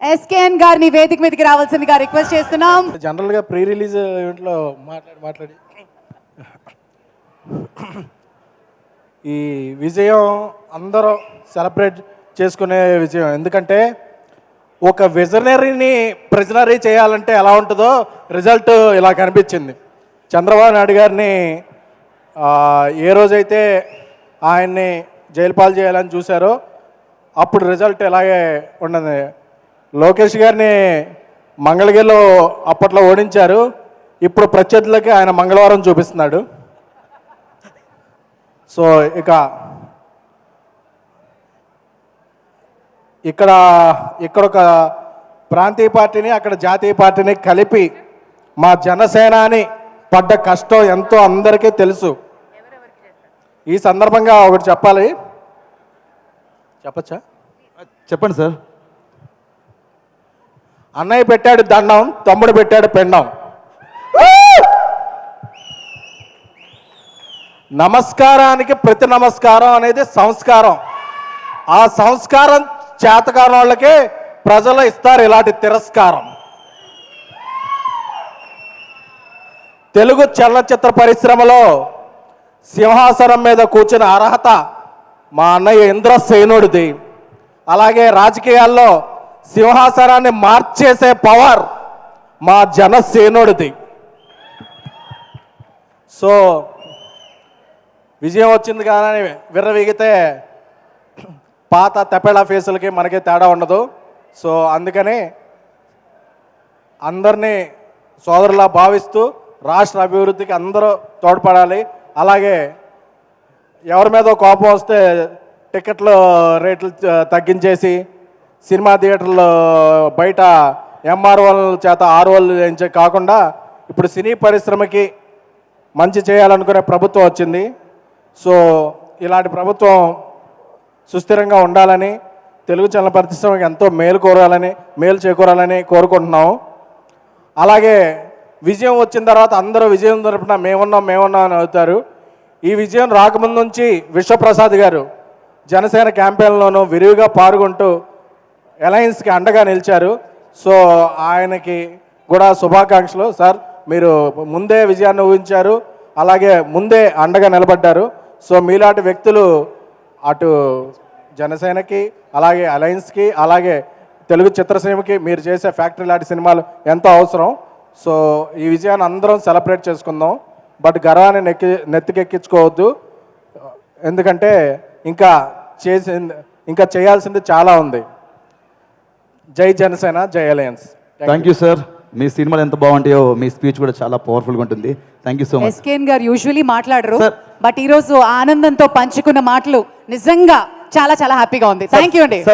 SKN గారిని వేదిక మీదకి రావాల్సిందిగా రిక్వెస్ట్ చేస్తున్నాం. జనరల్గా ప్రీ రిలీజ్ ఈవెంట్లో మాట్లాడి మాట్లాడి. ఈ విజయం అందరూ సెలబ్రేట్ చేసుకునే విజయం. ఎందుకంటే ఒక విజనరీని ప్రిజనరీ చేయాలంటే ఎలా ఉంటుందో రిజల్ట్ ఇలా కనిపించింది. చంద్రబాబు నాయుడు గారిని ఏ రోజైతే ఆయన్ని జైలు పాలు చేయాలని చూశారో అప్పుడు రిజల్ట్ ఇలాగే ఉండదు లోకేష్ గారిని మంగళగిరిలో అప్పట్లో ఓడించారు. ఇప్పుడు ప్రత్యర్థులకి ఆయన మంగళవారం చూపిస్తున్నాడు. సో ఇక ఇక్కడ ఇక్కడ ఒక ప్రాంతీయ పార్టీని అక్కడ జాతీయ పార్టీని కలిపి మా జనసేనాని పడ్డ కష్టం ఎంతో అందరికీ తెలుసు. ఈ సందర్భంగా ఒకటి చెప్పాలి. చెప్పచ్చా? చెప్పండి సార్. అన్నయ్య పెట్టాడు దండం తమ్ముడు పెట్టాడు పెండం. నమస్కారానికి ప్రతి నమస్కారం అనేది సంస్కారం. ఆ సంస్కారం చేతకాని వాళ్ళకే ప్రజలు ఇస్తారు ఇలాంటి తిరస్కారం. తెలుగు చలనచిత్ర పరిశ్రమలో సింహాసనం మీద కూర్చున్న అర్హత మా అన్నయ్య ఇంద్రసేనుడిది. అలాగే రాజకీయాల్లో సింహాసనాన్ని మార్చేసే పవర్ మా జనసేనుడిది. సో విజయం వచ్చింది కానీ విర్రవీగితే పాత తెపేళ ఫేసులకి మనకి తేడా ఉండదు. సో అందుకని అందరినీ సోదరులా భావిస్తూ రాష్ట్ర అభివృద్ధికి అందరూ తోడ్పడాలి. అలాగే ఎవరి మీద కోపం వస్తే టికెట్లు రేట్లు తగ్గించేసి సినిమా థియేటర్లో బయట ఎంఆర్ఓల చేత ఆర్ఓలు చేయించే కాకుండా ఇప్పుడు సినీ పరిశ్రమకి మంచి చేయాలనుకునే ప్రభుత్వం వచ్చింది. సో ఇలాంటి ప్రభుత్వం సుస్థిరంగా ఉండాలని తెలుగు చలన పరిశ్రమకి ఎంతో మేలు కోరాలని మేలు చేకూరాలని కోరుకుంటున్నాము. అలాగే విజయం వచ్చిన తర్వాత అందరూ విజయం తరపున మేమున్నాం మేమున్నాం అని అవుతారు. ఈ విజయం రాకముందు నుంచి విశ్వప్రసాద్ గారు జనసేన క్యాంపెయిన్లోనూ విరివిగా పాల్గొంటూ అలయన్స్కి అండగా నిలిచారు. సో ఆయనకి కూడా శుభాకాంక్షలు. సార్ మీరు ముందే విజయాన్ని ఊహించారు. అలాగే ముందే అండగా నిలబడ్డారు. సో మీలాంటి వ్యక్తులు అటు జనసేనకి అలాగే అలయన్స్కి అలాగే తెలుగు చిత్రసీమకి మీరు చేసే ఫ్యాక్టరీ లాంటి సినిమాలు ఎంతో అవసరం. సో ఈ విజయాన్ని అందరం సెలబ్రేట్ చేసుకుందాం. బట్ గర్వాన్ని నెక్కి నెత్తికెక్కించుకోవద్దు. ఎందుకంటే ఇంకా చేసింది ఇంకా చేయాల్సింది చాలా ఉంది. జై జనసేన జై అలయన్స్. థ్యాంక్ యూ సార్ మీ సినిమాలు ఎంత బాగుంటాయో మీ స్పీచ్ కూడా చాలా పవర్ఫుల్గా ఉంటుంది. Thank you so much SKN గారు యూజువలీ మాట్లాడరు. బట్ ఈ రోజు ఆనందంతో పంచుకున్న మాటలు నిజంగా చాలా చాలా హ్యాపీగా ఉంది. థ్యాంక్ యూ అండి. సార్